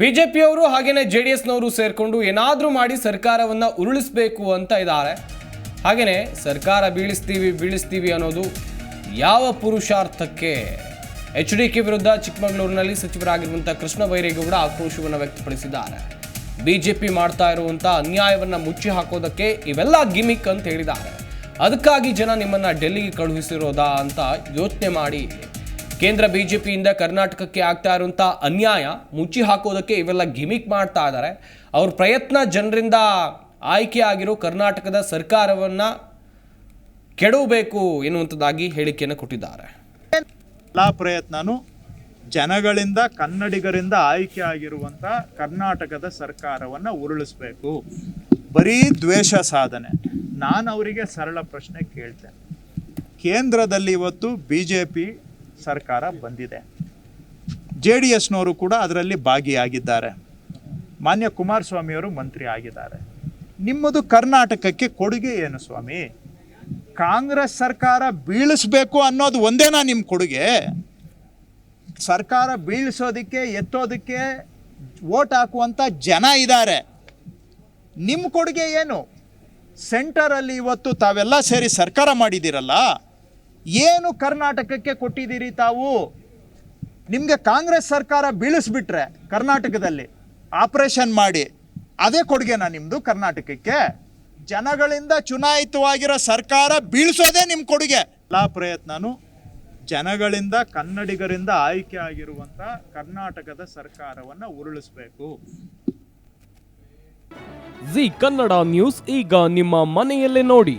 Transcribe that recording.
ಬಿಜೆಪಿಯವರು ಹಾಗೇನೆ J D ಎಸ್ನವರು ಸೇರಿಕೊಂಡು ಏನಾದರೂ ಮಾಡಿ ಸರ್ಕಾರವನ್ನು ಉರುಳಿಸಬೇಕು ಅಂತ ಇದ್ದಾರೆ. ಹಾಗೆಯೇ ಸರ್ಕಾರ ಬೀಳಿಸ್ತೀವಿ ಬೀಳಿಸ್ತೀವಿ ಅನ್ನೋದು ಯಾವ ಪುರುಷಾರ್ಥಕ್ಕೆ? ಎಚ್ ಡಿ ಕೆ ವಿರುದ್ಧ ಚಿಕ್ಕಮಗಳೂರಿನಲ್ಲಿ ಸಚಿವರಾಗಿರುವಂಥ ಕೃಷ್ಣ ಬೈರೇಗೌಡ ಆಕ್ರೋಶವನ್ನು ವ್ಯಕ್ತಪಡಿಸಿದ್ದಾರೆ. ಬಿಜೆಪಿ ಮಾಡ್ತಾ ಇರುವಂಥ ಅನ್ಯಾಯವನ್ನು ಮುಚ್ಚಿ ಹಾಕೋದಕ್ಕೆ ಇವೆಲ್ಲ ಗಿಮಿಕ್ ಅಂತ ಹೇಳಿದ್ದಾರೆ. ಅದಕ್ಕಾಗಿ ಜನ ನಿಮ್ಮನ್ನು ಡೆಲ್ಲಿಗೆ ಕಳುಹಿಸಿರೋದಾ ಅಂತ ಯೋಚನೆ ಮಾಡಿ ಕೇಂದ್ರ ಬಿಜೆಪಿಯಿಂದ ಕರ್ನಾಟಕಕ್ಕೆ ಆಗ್ತಾ ಇರುವಂಥ ಅನ್ಯಾಯ ಮುಚ್ಚಿ ಹಾಕೋದಕ್ಕೆ ಇವೆಲ್ಲ ಗಿಮಿಕ್ ಮಾಡ್ತಾ ಇದ್ದಾರೆ. ಅವ್ರ ಪ್ರಯತ್ನ ಜನರಿಂದ ಆಯ್ಕೆ ಆಗಿರೋ ಕರ್ನಾಟಕದ ಸರ್ಕಾರವನ್ನು ಕೆಡವಬೇಕು ಎನ್ನುವಂಥದ್ದಾಗಿ ಹೇಳಿಕೆಯನ್ನು ಕೊಟ್ಟಿದ್ದಾರೆ. ಎಲ್ಲ ಪ್ರಯತ್ನನೂ ಜನಗಳಿಂದ, ಕನ್ನಡಿಗರಿಂದ ಆಯ್ಕೆ ಆಗಿರುವಂಥ ಕರ್ನಾಟಕದ ಸರ್ಕಾರವನ್ನು ಉರುಳಿಸ್ಬೇಕು. ಬರೀ ದ್ವೇಷ ಸಾಧನೆ. ನಾನು ಅವರಿಗೆ ಸರಳ ಪ್ರಶ್ನೆ ಕೇಳ್ತೇನೆ. ಕೇಂದ್ರದಲ್ಲಿ ಇವತ್ತು ಬಿ ಜೆ ಪಿ ಸರ್ಕಾರ ಬಂದಿದೆ. ಜೆ ಡಿ ಎಸ್ನವರು ಕೂಡ ಅದರಲ್ಲಿ ಭಾಗಿಯಾಗಿದ್ದಾರೆ. ಮಾನ್ಯ ಕುಮಾರಸ್ವಾಮಿಯವರು ಮಂತ್ರಿ ಆಗಿದ್ದಾರೆ. ನಿಮ್ಮದು ಕರ್ನಾಟಕಕ್ಕೆ ಕೊಡುಗೆ ಏನು ಸ್ವಾಮಿ? ಕಾಂಗ್ರೆಸ್ ಸರ್ಕಾರ ಬೀಳಿಸ್ಬೇಕು ಅನ್ನೋದು ಒಂದೇನಾ ನಿಮ್ಮ ಕೊಡುಗೆ? ಸರ್ಕಾರ ಬೀಳಿಸೋದಕ್ಕೆ, ಎತ್ತೋದಕ್ಕೆ ವೋಟ್ ಹಾಕುವಂಥ ಜನ ಇದ್ದಾರೆ. ನಿಮ್ಮ ಕೊಡುಗೆ ಏನು? ಸೆಂಟರಲ್ಲಿ ಇವತ್ತು ತಾವೆಲ್ಲ ಸೇರಿ ಸರ್ಕಾರ ಮಾಡಿದ್ದೀರಲ್ಲ? ಏನು ಕರ್ನಾಟಕಕ್ಕೆ ಕೊಟ್ಟಿದ್ದೀರಿ ತಾವು? ನಿಮಗೆ ಕಾಂಗ್ರೆಸ್ ಸರ್ಕಾರ ಬೀಳಿಸ್ಬಿಟ್ರೆ ಕರ್ನಾಟಕದಲ್ಲಿ ಆಪರೇಷನ್ ಮಾಡಿ, ಅದೇ ಕೊಡುಗೆನಾ ನಿಮ್ಮದು ಕರ್ನಾಟಕಕ್ಕೆ? ಜನಗಳಿಂದ ಚುನಾಯಿತವಾಗಿರೋ ಸರ್ಕಾರ ಬೀಳಿಸೋದೇ ನಿಮ್ಮ ಕೊಡುಗೆ. ಎಲ್ಲ ಪ್ರಯತ್ನನೂ ಜನಗಳಿಂದ, ಕನ್ನಡಿಗರಿಂದ ಆಯ್ಕೆ ಆಗಿರುವಂಥ ಕರ್ನಾಟಕದ ಸರ್ಕಾರವನ್ನು ಉರುಳಿಸ್ಬೇಕು. ಜಿ ಕನ್ನಡ ನ್ಯೂಸ್ ಈಗ ನಿಮ್ಮ ಮನೆಯಲ್ಲೇ ನೋಡಿ.